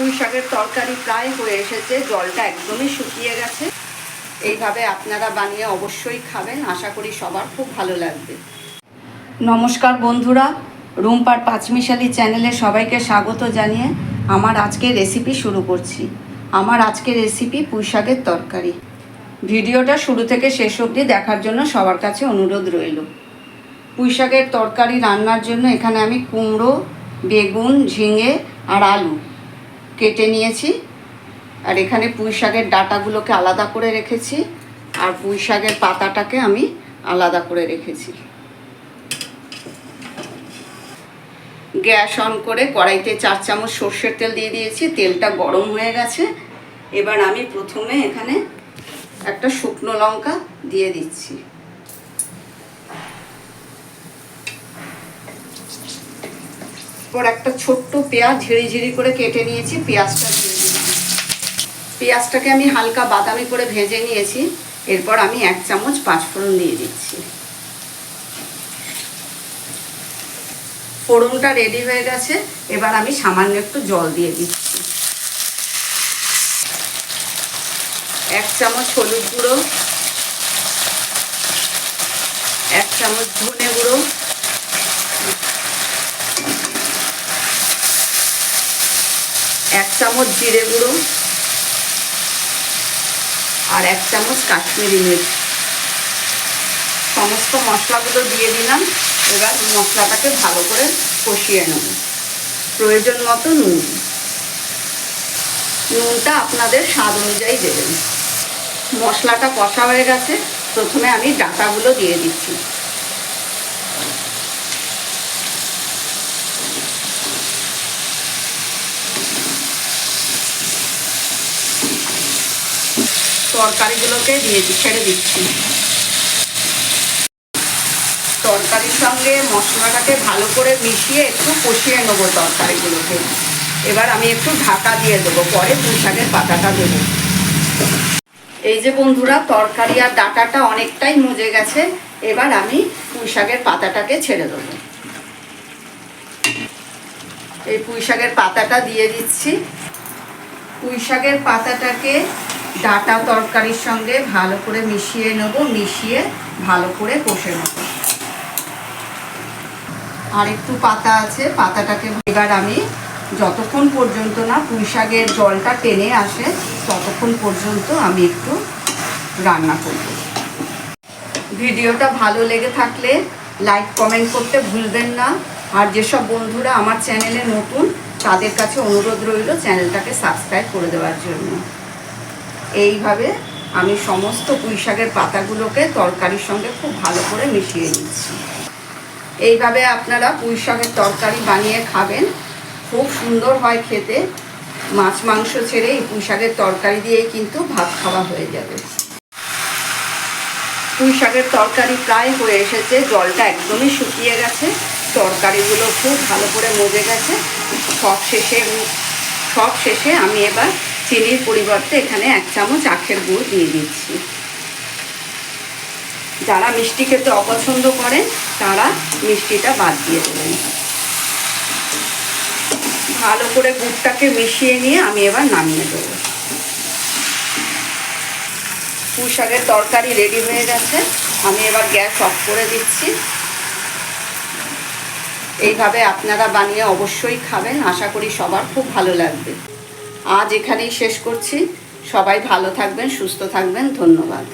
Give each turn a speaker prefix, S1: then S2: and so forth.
S1: পুঁই শাকের তরকারি প্রায় হয়ে এসেছে, জলটা একদমই শুকিয়ে গেছে। এইভাবে আপনারা বানিয়ে অবশ্যই খাবেন, আশা করি সবার খুব ভালো লাগবে। নমস্কার বন্ধুরা, রুমপার পাঁচমিশালি চ্যানেলে সবাইকে স্বাগত জানিয়ে আমার আজকের রেসিপি শুরু করছি। আমার আজকের রেসিপি পুঁই শাকের তরকারি। ভিডিওটা শুরু থেকে শেষ অবধি দেখার জন্য সবার কাছে অনুরোধ রইল। পুঁই শাকের তরকারি রান্নার জন্য এখানে আমি কুমড়ো, বেগুন, ঝিঙে আর আলু কেটে নিয়েছি। আর এখানে পুঁই শাকের ডাটাগুলোকে আলাদা করে রেখেছি। আর পুঁই শাকের পাতাটাকে আমি আলাদা করে রেখেছি। গ্যাস অন করে কড়াইতে চার চামচ সর্ষের তেল দিয়ে দিয়েছি। তেলটা গরম হয়ে গেছে। এবার আমি প্রথমে এখানে একটা শুকনো লঙ্কা দিয়ে দিচ্ছি। এরপর একটা ছোট্ট পেঁয়াজ ঝিরি ঝিরি করে কেটে নিয়েছি, পেঁয়াজটা দিয়ে দিচ্ছি। পেঁয়াজটাকে আমি হালকা বাদামি করে ভেজে নিয়েছি, এরপর আমি এক চামচ পাঁচফোড়ন দিয়ে দিচ্ছি। ফোড়নটা রেডি হয়ে গেছে, এবার আমি সামান্য একটু জল দিয়ে দিচ্ছি। এক চামচ হলুদ গুঁড়ো, এক চামচ ধনে গুঁড়ো এক চামচ জিরে গুঁড়ো আর এক চামচ কাশ্মীরি মির্চ। সমস্ত মশলাগুলো দিয়ে দিলাম। এবার মশলাটাকে ভালো করে কষিয়ে নেব। প্রয়োজন মতো নুন। নুনটা আপনাদের স্বাদ অনুযায়ী দেবেন। মশলাটা কষা হয়ে গেছে। প্রথমে আমি ডাটাগুলো দিয়ে দিচ্ছি। তরকারিগুলোকে দিয়ে ছেড়ে দিচ্ছি। তরকারির সঙ্গে মশলাটাকে ভালো করে মিশিয়ে একটু কষিয়ে নেব তরকারিগুলোকে। এবার আমি একটু ঢাকা দিয়ে দেবো, পরে পুঁই শাকের পাতাটা দেবো। এই যে বন্ধুরা, তরকারি আর ডাটাটা অনেকটাই মজে গেছে, এবার আমি পুঁই শাকের পাতাটাকে ছেড়ে দেবো। এই পুঁই শাকের পাতাটা দিয়ে দিচ্ছি। পুঁই শাকের পাতাটাকে ডাটা তরকারির সঙ্গে ভালো করে মিশিয়ে নেব, মিশিয়ে ভালো করে কষে নেব। আর একটু পাতা আছে, পাতাটাকে এবার আমি যতক্ষণ পর্যন্ত না পুঁই শাকের জলটা টেনে আসে, ততক্ষণ পর্যন্ত আমি একটু রান্না করব। ভিডিওটা ভালো লেগে থাকলে লাইক, কমেন্ট করতে ভুলবেন না। আর যেসব বন্ধুরা আমার চ্যানেলে নতুন, তাদের কাছে অনুরোধ রইল চ্যানেলটাকে সাবস্ক্রাইব করে দেওয়ার জন্য। এইভাবে আমি সমস্ত পুঁই শাকের পাতাগুলোকে তরকারির সঙ্গে খুব ভালো করে মিশিয়ে নিচ্ছি। এইভাবে আপনারা পুঁই শাকের তরকারি বানিয়ে খাবেন। খুব সুন্দর হয় খেতে। মাছ, মাংস ছেড়ে এই পুঁই শাকের তরকারি দিয়েই কিন্তু ভাত খাওয়া হয়ে যাবে। পুঁই শাকের তরকারি প্রায় হয়ে এসেছে। জলটা একদমই শুকিয়ে গেছে। তরকারিগুলো খুব ভালো করে মজে গেছে। সব শেষে সব শেষে আমি এবার চিনির পরিবর্তে এখানে এক চামচ আখের গুঁড়ো দিয়ে দিচ্ছি। যারা মিষ্টি খেতে অপছন্দ করেন, তারা মিষ্টিটা বাদ দিয়ে দেবেন। ভালো করে গুড়টাকে মিশিয়ে নিয়ে আমি এবার নামিয়ে দেবো। পুঁই শাকের তরকারি রেডি হয়ে গেছে। আমি এবার গ্যাস অফ করে দিচ্ছি। এইভাবে আপনারা বানিয়ে অবশ্যই খাবেন। আশা করি সবার খুব ভালো লাগবে। আজ এখানেই শেষ করছি। সবাই ভালো থাকবেন সুস্থ থাকবেন। ধন্যবাদ।